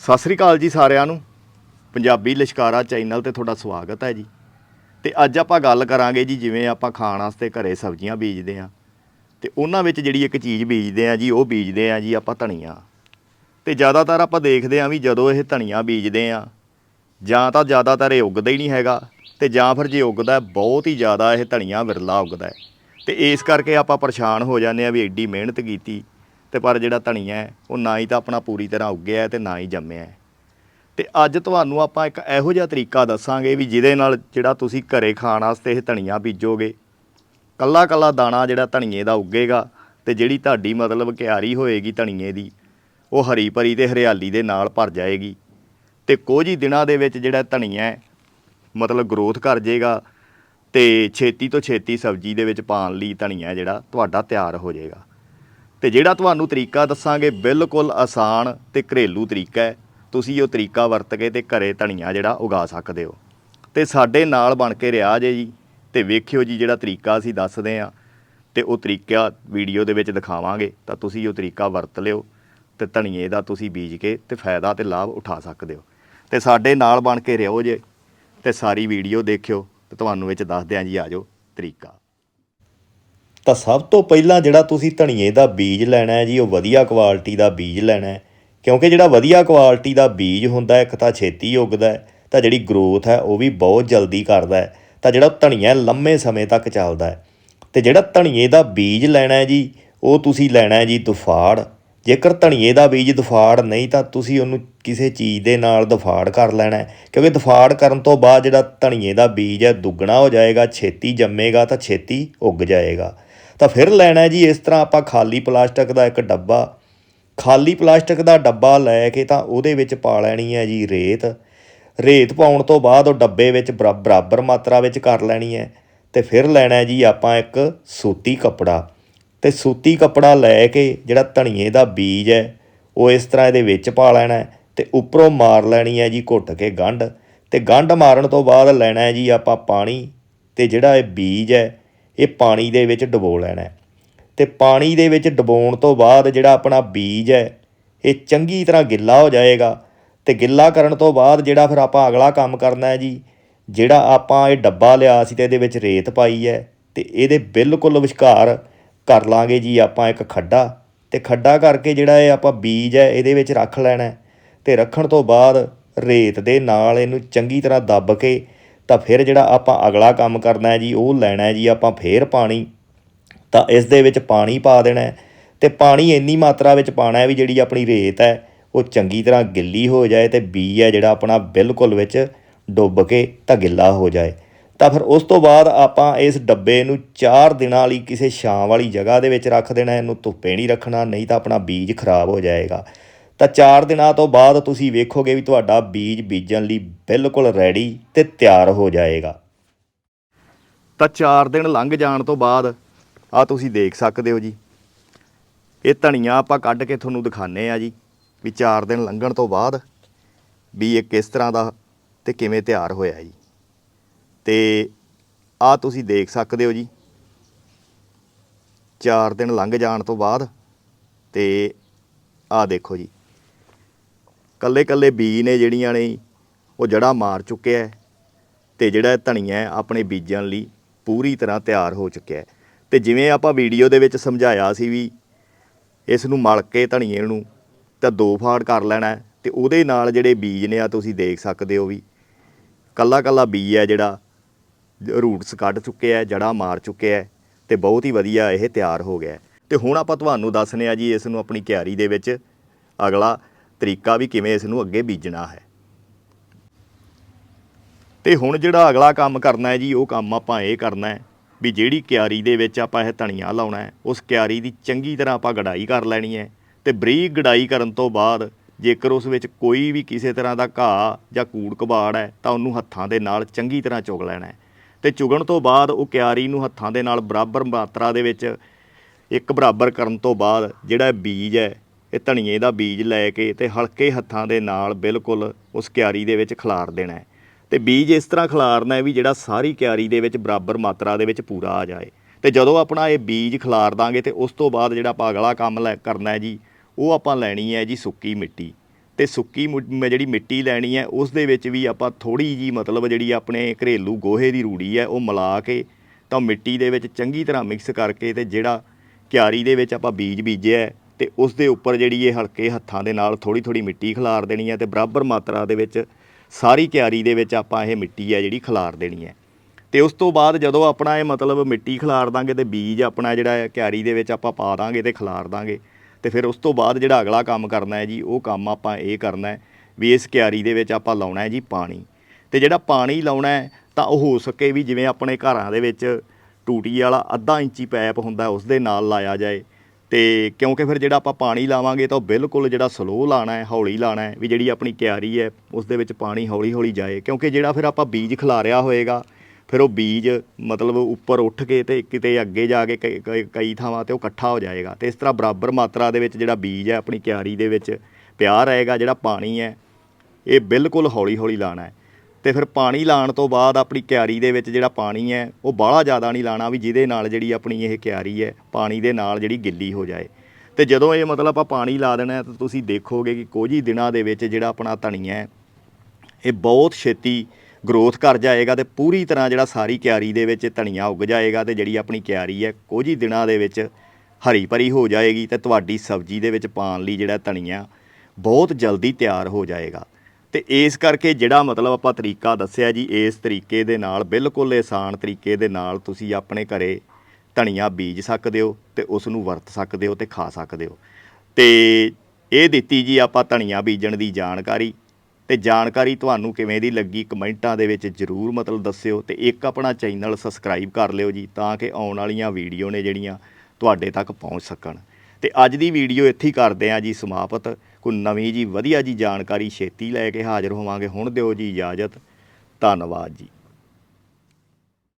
ਸਤਿ ਸ੍ਰੀ ਅਕਾਲ ਜੀ ਸਾਰਿਆਂ ਨੂੰ। ਪੰਜਾਬੀ ਲਿਸ਼ਕਾਰਾ ਚੈਨਲ ਤੇ ਤੁਹਾਡਾ ਸਵਾਗਤ ਹੈ ਜੀ। ਤੇ ਅੱਜ ਆਪਾਂ ਗੱਲ ਕਰਾਂਗੇ ਜੀ ਜਿਵੇਂ ਆਪਾਂ ਖਾਣ ਵਾਸਤੇ ਘਰੇ ਸਬਜ਼ੀਆਂ ਬੀਜਦੇ ਆ ਤੇ ਉਹਨਾਂ ਵਿੱਚ ਜਿਹੜੀ ਇੱਕ ਚੀਜ਼ ਬੀਜਦੇ ਆ ਜੀ, ਉਹ ਬੀਜਦੇ ਆ ਜੀ ਆਪਾਂ ਧਨੀਆ। ਤੇ ਜ਼ਿਆਦਾਤਰ ਆਪਾਂ ਦੇਖਦੇ ਆ ਵੀ ਜਦੋਂ ਇਹ ਧਨੀਆ ਬੀਜਦੇ ਆ ਜਾਂ ਤਾਂ ਜ਼ਿਆਦਾਤਰ ਇਹ ਉੱਗਦਾ ਹੀ ਨਹੀਂ ਹੈਗਾ, ਤੇ ਜਾਂ ਫਿਰ ਜੇ ਉੱਗਦਾ ਬਹੁਤ ਹੀ ਜ਼ਿਆਦਾ ਇਹ ਧਨੀਆ ਵਿਰਲਾ ਉੱਗਦਾ ਹੈ। ਤੇ ਇਸ ਕਰਕੇ ਆਪਾਂ ਪਰੇਸ਼ਾਨ ਹੋ ਜਾਂਦੇ ਆ ਵੀ ਐਡੀ ਮਿਹਨਤ ਕੀਤੀ ਤੇ ਪਰ ਜਿਹੜਾ ਧਨੀਆ ਹੈ, ਉਹ ਨਾ ਹੀ ਤਾਂ ਆਪਣਾ ਪੂਰੀ ਤਰ੍ਹਾਂ ਉੱਗਿਆ ਹੈ ਤੇ ਨਾ ਹੀ ਜੰਮਿਆ ਹੈ। ਤੇ ਅੱਜ ਤੁਹਾਨੂੰ ਆਪਾਂ ਇੱਕ ਇਹੋ ਜਿਹਾ ਤਰੀਕਾ ਦੱਸਾਂਗੇ ਵੀ ਜਿਹਦੇ ਨਾਲ ਜਿਹੜਾ ਤੁਸੀਂ ਘਰੇ ਖਾਣ ਵਾਸਤੇ ਇਹ ਧਨੀਆ ਬੀਜੋਗੇ ਕੱਲਾ ਕੱਲਾ ਦਾਣਾ ਜਿਹੜਾ ਧਨੀਏ ਦਾ ਉੱਗੇਗਾ ਤੇ ਜਿਹੜੀ ਤੁਹਾਡੀ ਮਤਲਬ ਕਿਆਰੀ ਹੋਏਗੀ ਧਨੀਏ ਦੀ, ਉਹ ਹਰੀ ਭਰੀ ਤੇ ਹਰਿਆਲੀ ਦੇ ਨਾਲ ਭਰ ਜਾਏਗੀ। ਤੇ ਕੁਝ ਹੀ ਦਿਨਾਂ ਦੇ ਵਿੱਚ ਜਿਹੜਾ ਧਨੀਆ ਮਤਲਬ ਗਰੋਥ ਕਰ ਜਾਏਗਾ ਤੇ ਛੇਤੀ ਤੋਂ ਛੇਤੀ ਸਬਜ਼ੀ ਦੇ ਵਿੱਚ ਪਾਉਣ ਲਈ ਧਨੀਆ ਜਿਹੜਾ ਤੁਹਾਡਾ ਤਿਆਰ ਹੋ ਜਾਏਗਾ ਤੇ ਜਿਹੜਾ ਤੁਹਾਨੂੰ ਤਰੀਕਾ ਦੱਸਾਂਗੇ ਬਿਲਕੁਲ ਆਸਾਨ ਤੇ ਘਰੇਲੂ ਤਰੀਕਾ ਹੈ, ਤੁਸੀਂ ਉਹ ਤਰੀਕਾ ਵਰਤ ਕੇ ਤੇ ਘਰੇ ਧਨੀਆ ਜਿਹੜਾ ਉਗਾ ਸਕਦੇ ਹੋ। ਤੇ ਸਾਡੇ ਨਾਲ ਬਣ ਕੇ ਰਿਹਾ ਜੇ ਜੀ, ਤੇ ਵੇਖਿਓ ਜੀ ਜਿਹੜਾ ਤਰੀਕਾ ਅਸੀਂ ਦੱਸਦੇ ਆ ਤੇ ਉਹ ਤਰੀਕਾ ਵੀਡੀਓ ਦੇ ਵਿੱਚ ਦਿਖਾਵਾਂਗੇ, ਤਾਂ ਤੁਸੀਂ ਉਹ ਤਰੀਕਾ ਵਰਤ ਲਿਓ ਤੇ ਧਨੀਏ ਦਾ ਤੁਸੀਂ ਬੀਜ ਕੇ ਤੇ ਫਾਇਦਾ ਤੇ ਲਾਭ ਉਠਾ ਸਕਦੇ ਹੋ। ਤੇ ਸਾਡੇ ਨਾਲ ਬਣ ਕੇ ਰਹੋ ਜੇ, ਤੇ ਸਾਰੀ ਵੀਡੀਓ ਦੇਖਿਓ ਤੇ ਤੁਹਾਨੂੰ ਵਿੱਚ ਦੱਸਦੇ ਆਂ ਜੀ ਆਜੋ ਤਰੀਕਾ। ਤਾਂ ਸਭ ਤੋਂ ਪਹਿਲਾਂ ਜਿਹੜਾ ਤੁਸੀਂ ਧਨੀਏ ਦਾ ਬੀਜ ਲੈਣਾ ਹੈ ਜੀ, ਉਹ ਵਧੀਆ ਕੁਆਲਿਟੀ ਦਾ ਬੀਜ ਲੈਣਾ ਹੈ। ਕਿਉਂਕਿ ਜਿਹੜਾ ਵਧੀਆ ਕੁਆਲਿਟੀ ਦਾ ਬੀਜ ਹੁੰਦਾ ਇੱਕ ਤਾਂ ਛੇਤੀ ਉੱਗਦਾ ਹੈ, ਤਾਂ ਜਿਹੜੀ ਗਰੋਥ ਹੈ, ਉਹ ਵੀ ਬਹੁਤ ਜਲਦੀ ਕਰਦਾ ਹੈ, ਤਾਂ ਜਿਹੜਾ ਧਨੀਆ ਲੰਮੇ ਸਮੇਂ ਤੱਕ ਚੱਲਦਾ ਹੈ। ਤੇ ਜਿਹੜਾ ਧਨੀਏ ਦਾ ਬੀਜ ਲੈਣਾ ਹੈ ਜੀ, ਉਹ ਤੁਸੀਂ ਲੈਣਾ ਹੈ ਜੀ ਦੁਫਾੜ। ਜੇਕਰ ਧਨੀਏ ਦਾ ਬੀਜ ਦੁਫਾੜ ਨਹੀਂ, ਤਾਂ ਤੁਸੀਂ ਉਹਨੂੰ ਕਿਸੇ ਚੀਜ਼ ਦੇ ਨਾਲ ਦੁਫਾੜ ਕਰ ਲੈਣਾ ਕਿਉਂਕਿ ਦੁਫਾੜ ਕਰਨ ਤੋਂ ਬਾਅਦ ਜਿਹੜਾ ਧਨੀਏ ਦਾ ਬੀਜ ਹੈ, ਦੁੱਗਣਾ ਹੋ ਜਾਏਗਾ, ਛੇਤੀ ਜੰਮੇਗਾ, ਤਾਂ ਛੇਤੀ ਉੱਗ ਜਾਏਗਾ। ਤਾਂ ਫਿਰ ਲੈਣਾ ਜੀ, ਇਸ ਤਰ੍ਹਾਂ ਆਪਾਂ ਖਾਲੀ ਪਲਾਸਟਿਕ ਦਾ ਇੱਕ ਡੱਬਾ। ਖਾਲੀ ਪਲਾਸਟਿਕ ਦਾ ਡੱਬਾ ਲੈ ਕੇ ਤਾਂ ਉਹਦੇ ਵਿੱਚ ਪਾ ਲੈਣੀ ਹੈ ਜੀ ਰੇਤ। ਰੇਤ ਪਾਉਣ ਤੋਂ ਬਾਅਦ ਉਹ ਡੱਬੇ ਵਿੱਚ ਬਰਾ- ਬਰਾਬਰ ਮਾਤਰਾ ਵਿੱਚ ਕਰ ਲੈਣੀ ਹੈ। ਤੇ ਫਿਰ ਲੈਣਾ ਜੀ ਆਪਾਂ ਇੱਕ ਸੂਤੀ ਕੱਪੜਾ। ਤੇ ਸੂਤੀ ਕੱਪੜਾ ਲੈ ਕੇ ਜਿਹੜਾ ਧਨੀਏ ਦਾ ਬੀਜ ਹੈ, ਉਹ ਇਸ ਤਰ੍ਹਾਂ ਇਹਦੇ ਵਿੱਚ ਪਾ ਲੈਣਾ ਹੈ। ਤੇ ਉੱਪਰੋਂ ਮਾਰ ਲੈਣੀ ਹੈ ਜੀ ਘੁੱਟ ਕੇ ਗੰਢ। ਤੇ ਗੰਢ ਮਾਰਨ ਤੋਂ ਬਾਅਦ ਲੈਣਾ ਹੈ ਜੀ ਆਪਾਂ ਪਾਣੀ। ਤੇ ਜਿਹੜਾ ਇਹ ਬੀਜ ਹੈ ਇਹ ਪਾਣੀ ਦੇ ਵਿੱਚ ਡੁਬੋ ਲੈਣਾ ਹੈ। ਤੇ ਪਾਣੀ ਦੇ ਵਿੱਚ ਡੁਬੋਣ ਤੋਂ ਬਾਅਦ ਜਿਹੜਾ ਆਪਣਾ ਬੀਜ ਹੈ, ਇਹ ਚੰਗੀ ਤਰ੍ਹਾਂ ਗਿੱਲਾ ਹੋ ਜਾਏਗਾ। ਤੇ ਗਿੱਲਾ ਕਰਨ ਤੋਂ ਬਾਅਦ ਜਿਹੜਾ ਫਿਰ ਆਪਾਂ ਅਗਲਾ ਕੰਮ ਕਰਨਾ ਹੈ ਜੀ, ਜਿਹੜਾ ਆਪਾਂ ਇਹ ਡੱਬਾ ਲਿਆ ਸੀ ਤੇ ਇਹਦੇ ਵਿੱਚ ਰੇਤ ਪਾਈ ਹੈ, ਤੇ ਇਹਦੇ ਬਿਲਕੁਲ ਵਿਚਕਾਰ ਕਰ ਲਾਂਗੇ ਜੀ ਆਪਾਂ ਇੱਕ ਖੱਡਾ। ਤੇ ਖੱਡਾ ਕਰਕੇ ਜਿਹੜਾ ਇਹ ਆਪਾਂ ਬੀਜ ਹੈ, ਇਹਦੇ ਵਿੱਚ ਰੱਖ ਲੈਣਾ ਹੈ। ਤੇ ਰੱਖਣ ਤੋਂ ਬਾਅਦ ਰੇਤ ਦੇ ਨਾਲ ਇਹਨੂੰ ਚੰਗੀ ਤਰ੍ਹਾਂ ਦੱਬ ਕੇ ਤਾਂ ਫਿਰ ਜਿਹੜਾ ਆਪਾਂ ਅਗਲਾ ਕੰਮ ਕਰਨਾ ਹੈ ਜੀ, ਉਹ ਲੈਣਾ ਹੈ ਜੀ, ਆਪਾਂ ਫੇਰ ਪਾਣੀ। ਤਾਂ ਇਸ ਦੇ ਵਿੱਚ ਪਾਣੀ ਪਾ ਦੇਣਾ ਹੈ ਤੇ ਪਾਣੀ ਇੰਨੀ ਮਾਤਰਾ ਵਿੱਚ ਪਾਣਾ ਹੈ ਵੀ ਜਿਹੜੀ ਆਪਣੀ ਰੇਤ ਹੈ, ਉਹ ਚੰਗੀ ਤਰ੍ਹਾਂ ਗਿੱਲੀ ਹੋ ਜਾਏ ਤੇ ਬੀ ਹੈ ਜਿਹੜਾ ਆਪਣਾ ਬਿਲਕੁਲ ਵਿੱਚ ਡੁੱਬ ਕੇ ਤਾਂ ਗਿੱਲਾ ਹੋ ਜਾਏ। ਤਾਂ ਫਿਰ ਉਸ ਤੋਂ ਬਾਅਦ ਆਪਾਂ ਇਸ ਡੱਬੇ ਨੂੰ 4 ਦਿਨਾਂ ਲਈ ਕਿਸੇ ਛਾਂ ਵਾਲੀ ਜਗ੍ਹਾ ਦੇ ਵਿੱਚ ਰੱਖ ਦੇਣਾ ਇਹਨੂੰ ਧੁੱਪੇ ਨਹੀਂ ਰੱਖਣਾ, ਨਹੀਂ ਤਾਂ ਆਪਣਾ ਬੀਜ ਖਰਾਬ ਹੋ ਜਾਏਗਾ। ਤਾਂ 4 ਦਿਨਾਂ ਤੋਂ ਬਾਅਦ ਤੁਸੀਂ ਵੇਖੋਗੇ ਵੀ ਤੁਹਾਡਾ ਬੀਜ ਬੀਜਣ ਲਈ ਬਿਲਕੁਲ ਰੈਡੀ ਤੇ ਤਿਆਰ ਹੋ ਜਾਏਗਾ। ਤਾਂ 4 ਦਿਨ ਲੰਘ ਜਾਣ ਤੋਂ ਬਾਅਦ ਆ ਤੁਸੀਂ ਦੇਖ ਸਕਦੇ ਹੋ ਜੀ। ਇਹ ਧਨੀਆ ਆਪਾਂ ਕੱਢ ਕੇ ਤੁਹਾਨੂੰ ਦਿਖਾਣੇ ਆ ਜੀ ਵੀ 4 ਦਿਨ ਲੰਘਣ ਤੋਂ ਬਾਅਦ ਵੀ ਇਹ ਕਿਸ ਤਰ੍ਹਾਂ ਦਾ ਤੇ ਕਿਵੇਂ ਤਿਆਰ ਹੋਇਆ ਜੀ। ਤੇ ਆ ਤੁਸੀਂ ਦੇਖ ਸਕਦੇ ਹੋ ਜੀ। 4 ਦਿਨ ਲੰਘ ਜਾਣ ਤੋਂ ਬਾਅਦ ਤੇ ਆ ਦੇਖੋ ਜੀ। ਕੱਲੇ ਕੱਲੇ ਬੀ ਨੇ ਜਿਹੜੀਆਂ ਨੇ, ਉਹ ਜੜਾ ਮਾਰ ਚੁੱਕਿਆ ਹੈ ਤੇ ਜਿਹੜਾ ਧਨੀਆ ਆਪਣੇ ਬੀਜਣ ਲਈ ਪੂਰੀ ਤਰ੍ਹਾਂ ਤਿਆਰ ਹੋ ਚੁੱਕਿਆ ਹੈ ਤੇ ਜਿਵੇਂ ਆਪਾਂ ਵੀਡੀਓ ਦੇ ਵਿੱਚ ਸਮਝਾਇਆ ਸੀ ਵੀ ਇਸ ਨੂੰ ਮਲ ਕੇ ਧਨੀਏ ਨੂੰ ਤਾਂ ਦੋ ਫਾੜ ਕਰ ਲੈਣਾ ਹੈ ਤੇ ਉਹਦੇ ਨਾਲ ਜਿਹੜੇ ਬੀਜ ਨੇ ਆ ਤੁਸੀਂ ਦੇਖ ਸਕਦੇ ਹੋ ਵੀ ਕੱਲਾ ਕੱਲਾ ਬੀਜ ਹੈ ਜਿਹੜਾ, ਰੂਟਸ ਕੱਢ ਚੁੱਕਿਆ ਹੈ ਜੜਾ ਮਾਰ ਚੁੱਕਿਆ ਹੈ ਤੇ ਬਹੁਤ ਹੀ ਵਧੀਆ ਇਹ ਤਿਆਰ ਹੋ ਗਿਆ ਹੈ। ਤੇ ਹੁਣ ਆਪਾਂ ਤੁਹਾਨੂੰ ਦੱਸਨੇ ਆ ਜੀ ਇਸ ਨੂੰ ਆਪਣੀ ਕਿਆਰੀ ਦੇ ਵਿੱਚ ਅਗਲਾ ਤਰੀਕਾ ਵੀ ਕਿਵੇਂ ਇਸ ਨੂੰ ਅੱਗੇ ਬੀਜਣਾ ਹੈ। ਤੇ ਹੁਣ ਜਿਹੜਾ ਅਗਲਾ ਕੰਮ ਕਰਨਾ ਹੈ ਜੀ, ਉਹ ਕੰਮ ਆਪਾਂ ਇਹ ਕਰਨਾ ਹੈ ਵੀ ਜਿਹੜੀ ਕਿਆਰੀ ਦੇ ਵਿੱਚ ਆਪਾਂ ਇਹ ਧਨੀਆ ਲਾਉਣਾ ਹੈ, ਉਸ ਕਿਆਰੀ ਦੀ ਚੰਗੀ ਤਰ੍ਹਾਂ ਆਪਾਂ ਗੜਾਈ ਕਰ ਲੈਣੀ ਹੈ ਤੇ ਬਰੀਕ ਗੜਾਈ ਕਰਨ ਤੋਂ ਬਾਅਦ ਜੇਕਰ ਉਸ ਵਿੱਚ ਕੋਈ ਵੀ ਕਿਸੇ ਤਰ੍ਹਾਂ ਦਾ ਘਾਹ ਜਾਂ ਕੂੜ ਕਬਾੜ ਹੈ, ਤਾਂ ਉਹਨੂੰ ਹੱਥਾਂ ਦੇ ਨਾਲ ਚੰਗੀ ਤਰ੍ਹਾਂ ਚੁਗ ਲੈਣਾ ਹੈ। ਤੇ ਚੁਗਣ ਤੋਂ ਬਾਅਦ ਉਹ ਕਿਆਰੀ ਨੂੰ ਹੱਥਾਂ ਦੇ ਨਾਲ ਬਰਾਬਰ ਮਾਤਰਾ ਦੇ ਵਿੱਚ ਇੱਕ ਬਰਾਬਰ ਕਰਨ ਤੋਂ ਬਾਅਦ ਜਿਹੜਾ ਬੀਜ ਹੈ ਇਹ ਧਨੀਏ ਦਾ ਬੀਜ ਲੈ ਕੇ ਤੇ ਹਲਕੇ ਹੱਥਾਂ ਦੇ ਨਾਲ ਬਿਲਕੁਲ ਉਸ ਕਿਆਰੀ ਦੇ ਵਿੱਚ ਖਿਲਾਰ ਦੇਣਾ ਹੈ। ਤੇ ਬੀਜ ਇਸ ਤਰ੍ਹਾਂ ਖਿਲਾਰਨਾ ਹੈ ਵੀ ਜਿਹੜਾ ਸਾਰੀ ਕਿਆਰੀ ਦੇ ਵਿੱਚ ਬਰਾਬਰ ਮਾਤਰਾ ਦੇ ਵਿੱਚ ਪੂਰਾ ਆ ਜਾਏ। ਤੇ ਜਦੋਂ ਆਪਣਾ ਇਹ ਬੀਜ ਖਿਲਾਰ ਦਾਂਗੇ ਤੇ ਉਸ ਤੋਂ ਬਾਅਦ ਜਿਹੜਾ ਆਪਾਂ ਅਗਲਾ ਕੰਮ ਲੈ ਕਰਨਾ ਹੈ ਜੀ, ਉਹ ਆਪਾਂ ਲੈਣੀ ਹੈ ਜੀ ਸੁੱਕੀ ਮਿੱਟੀ। ਤੇ ਸੁੱਕੀ ਮੁ- ਜਿਹੜੀ ਮਿੱਟੀ ਲੈਣੀ ਹੈ, ਉਸ ਦੇ ਵਿੱਚ ਵੀ ਆਪਾਂ ਥੋੜੀ ਜੀ ਮਤਲਬ ਜਿਹੜੀ ਆਪਣੇ ਘਰੇਲੂ ਗੋਹੇ ਦੀ ਰੂੜੀ ਹੈ, ਉਹ ਮਿਲਾ ਕੇ ਤਾਂ ਮਿੱਟੀ ਦੇ ਵਿੱਚ ਚੰਗੀ ਤਰ੍ਹਾਂ ਮਿਕਸ ਕਰਕੇ ਤੇ ਜਿਹੜਾ ਕਿਆਰੀ ਦੇ ਵਿੱਚ ਆਪਾਂ ਬੀਜ ਬੀਜਿਆ ਤੇ ਉਸ ਦੇ ਉੱਪਰ ਜਿਹੜੀ ਇਹ ਹਲਕੇ ਹੱਥਾਂ ਦੇ ਨਾਲ ਥੋੜੀ ਥੋੜੀ ਮਿੱਟੀ ਖਿਲਾਰ ਦੇਣੀ ਹੈ ਤੇ ਬਰਾਬਰ ਮਾਤਰਾ ਦੇ ਵਿੱਚ ਸਾਰੀ ਕਿਆਰੀ ਦੇ ਵਿੱਚ ਆਪਾਂ ਇਹ ਮਿੱਟੀ ਹੈ ਜਿਹੜੀ ਖਿਲਾਰ ਦੇਣੀ ਹੈ। ਤੇ ਉਸ ਤੋਂ ਬਾਅਦ ਜਦੋਂ ਆਪਣਾ ਇਹ ਮਤਲਬ ਮਿੱਟੀ ਖਿਲਾਰ ਦਾਂਗੇ ਤੇ ਬੀਜ ਆਪਣਾ ਜਿਹੜਾ ਕਿਆਰੀ ਦੇ ਵਿੱਚ ਆਪਾਂ ਪਾ ਦਾਂਗੇ ਤੇ ਖਿਲਾਰ ਦਾਂਗੇ। ਤੇ ਫਿਰ ਉਸ ਤੋਂ ਬਾਅਦ ਜਿਹੜਾ ਅਗਲਾ ਕੰਮ ਕਰਨਾ ਹੈ ਜੀ, ਉਹ ਕੰਮ ਆਪਾਂ ਇਹ ਕਰਨਾ ਹੈ ਵੀ ਇਸ ਕਿਆਰੀ ਦੇ ਵਿੱਚ ਆਪਾਂ ਲਾਉਣਾ ਹੈ ਜੀ ਪਾਣੀ। ਤੇ ਜਿਹੜਾ ਪਾਣੀ ਲਾਉਣਾ ਹੈ ਤਾਂ ਉਹ ਹੋ ਸਕੇ ਵੀ ਜਿਵੇਂ ਆਪਣੇ ਘਰਾਂ ਦੇ ਵਿੱਚ ਟੂਟੀ ਵਾਲਾ ਅੱਧਾ ਇੰਚੀ ਪੈਪ ਹੁੰਦਾ ਉਸ ਦੇ ਨਾਲ ਲਾਇਆ ਜਾਏ। ਤੇ ਕਿਉਂਕਿ ਫਿਰ ਜਿਹੜਾ ਆਪਾਂ ਪਾਣੀ ਲਾਵਾਂਗੇ ਤਾਂ ਉਹ ਬਿਲਕੁਲ ਜਿਹੜਾ ਸਲੋ ਲਾਣਾ ਹੈ, ਹੌਲੀ ਲਾਣਾ ਹੈ, ਵੀ ਜਿਹੜੀ ਆਪਣੀ ਕਿਆਰੀ ਹੈ, ਉਸ ਦੇ ਵਿੱਚ ਪਾਣੀ ਹੌਲੀ ਹੌਲੀ ਜਾਏ। ਕਿਉਂਕਿ ਜਿਹੜਾ ਫਿਰ ਆਪਾਂ ਬੀਜ ਖਿਲਾਰਿਆ ਹੋਏਗਾ, ਫਿਰ ਉਹ ਬੀਜ ਮਤਲਬ ਉੱਪਰ ਉੱਠ ਕੇ ਤੇ ਕਿਤੇ ਅੱਗੇ ਜਾ ਕੇ ਕਈ- ਕਈ- ਕਈ ਥਾਵਾਂ ਤੇ ਉਹ ਇਕੱਠਾ ਹੋ ਜਾਏਗਾ। ਤੇ ਇਸ ਤਰ੍ਹਾਂ ਬਰਾਬਰ ਮਾਤਰਾ ਦੇ ਵਿੱਚ ਜਿਹੜਾ ਬੀਜ ਹੈ, ਆਪਣੀ ਕਿਆਰੀ ਦੇ ਵਿੱਚ ਪਿਆ ਰਹੇਗਾ, ਜਿਹੜਾ ਪਾਣੀ ਹੈ, ਇਹ ਬਿਲਕੁਲ ਹੌਲੀ ਹੌਲੀ ਲਾਣਾ ਹੈ। ਤੇ ਫਿਰ ਪਾਣੀ ਲਾਣ ਤੋਂ ਬਾਅਦ ਆਪਣੀ ਕਿਆਰੀ ਦੇ ਵਿੱਚ ਜਿਹੜਾ ਪਾਣੀ ਹੈ, ਉਹ ਬਾਹਲਾ ਜ਼ਿਆਦਾ ਨਹੀਂ ਲਾਣਾ ਵੀ ਜਿਹਦੇ ਨਾਲ ਜਿਹੜੀ ਆਪਣੀ ਇਹ ਕਿਆਰੀ ਹੈ, ਪਾਣੀ ਦੇ ਨਾਲ ਜਿਹੜੀ ਗਿੱਲੀ ਹੋ ਜਾਏ। ਤੇ ਜਦੋਂ ਇਹ ਮਤਲਬ ਆਪਾਂ ਪਾਣੀ ਲਾ ਦੇਣਾ ਤਾਂ ਤੁਸੀਂ ਦੇਖੋਗੇ ਕਿ ਕੁਝ ਹੀ ਦਿਨਾਂ ਦੇ ਵਿੱਚ ਜਿਹੜਾ ਆਪਣਾ ਧਨੀਆ ਹੈ, ਇਹ ਬਹੁਤ ਛੇਤੀ ਗਰੋਥ ਕਰ ਜਾਏਗਾ ਤੇ ਪੂਰੀ ਤਰ੍ਹਾਂ ਜਿਹੜਾ ਸਾਰੀ ਕਿਆਰੀ ਦੇ ਵਿੱਚ ਧਨੀਆ ਉੱਗ ਜਾਏਗਾ ਤੇ ਜਿਹੜੀ ਆਪਣੀ ਕਿਆਰੀ ਹੈ, ਕੁਝ ਹੀ ਦਿਨਾਂ ਦੇ ਵਿੱਚ ਹਰੀ ਭਰੀ ਹੋ ਜਾਏਗੀ ਤੇ ਤੁਹਾਡੀ ਸਬਜ਼ੀ ਦੇ ਵਿੱਚ ਪਾਣ ਲਈ ਜਿਹੜਾ ਧਨੀਆ ਬਹੁਤ ਜਲਦੀ ਤਿਆਰ ਹੋ ਜਾਏਗਾ। ਤੇ ਇਸ ਕਰਕੇ ਜਿਹੜਾ ਮਤਲਬ ਆਪਾਂ ਤਰੀਕਾ ਦੱਸਿਆ ਜੀ, ਇਸ ਤਰੀਕੇ ਦੇ ਨਾਲ, ਬਿਲਕੁਲ ਆਸਾਨ ਤਰੀਕੇ ਦੇ ਨਾਲ ਤੁਸੀਂ ਆਪਣੇ ਘਰੇ ਧਨੀਆ ਬੀਜ ਸਕਦੇ ਹੋ ਤੇ ਉਸ ਨੂੰ ਵਰਤ ਸਕਦੇ ਹੋ ਤੇ ਖਾ ਸਕਦੇ ਹੋ। ਤੇ ਇਹ ਦਿੱਤੀ ਜੀ ਆਪਾਂ ਧਨੀਆ ਬੀਜਣ ਦੀ ਜਾਣਕਾਰੀ ਤੇ ਜਾਣਕਾਰੀ ਤੁਹਾਨੂੰ ਕਿਵੇਂ ਦੀ ਲੱਗੀ ਕਮੈਂਟਾਂ ਦੇ ਵਿੱਚ ਜਰੂਰ ਮਤਲਬ ਦੱਸਿਓ ਤੇ ਇੱਕ ਆਪਣਾ ਚੈਨਲ ਸਬਸਕ੍ਰਾਈਬ ਕਰ ਲਿਓ ਜੀ ਤਾਂ ਕਿ ਆਉਣ ਵਾਲੀਆਂ ਵੀਡੀਓ ਨੇ ਜਿਹੜੀਆਂ ਤੁਹਾਡੇ ਤੱਕ ਪਹੁੰਚ ਸਕਣ। ਤੇ ਅੱਜ ਦੀ ਵੀਡੀਓ ਇੱਥੇ ਹੀ ਕਰਦੇ ਹਾਂ ਜੀ ਸਮਾਪਤ। ਕੋਈ ਨਵੀਂ ਜੀ, ਵਧੀਆ ਜੀ ਜਾਣਕਾਰੀ, ਛੇਤੀ ਲੈ ਕੇ ਹਾਜ਼ਰ ਹੋਵਾਂਗੇ। ਹੁਣ ਦਿਓ ਜੀ ਇਜਾਜ਼ਤ। ਧੰਨਵਾਦ ਜੀ।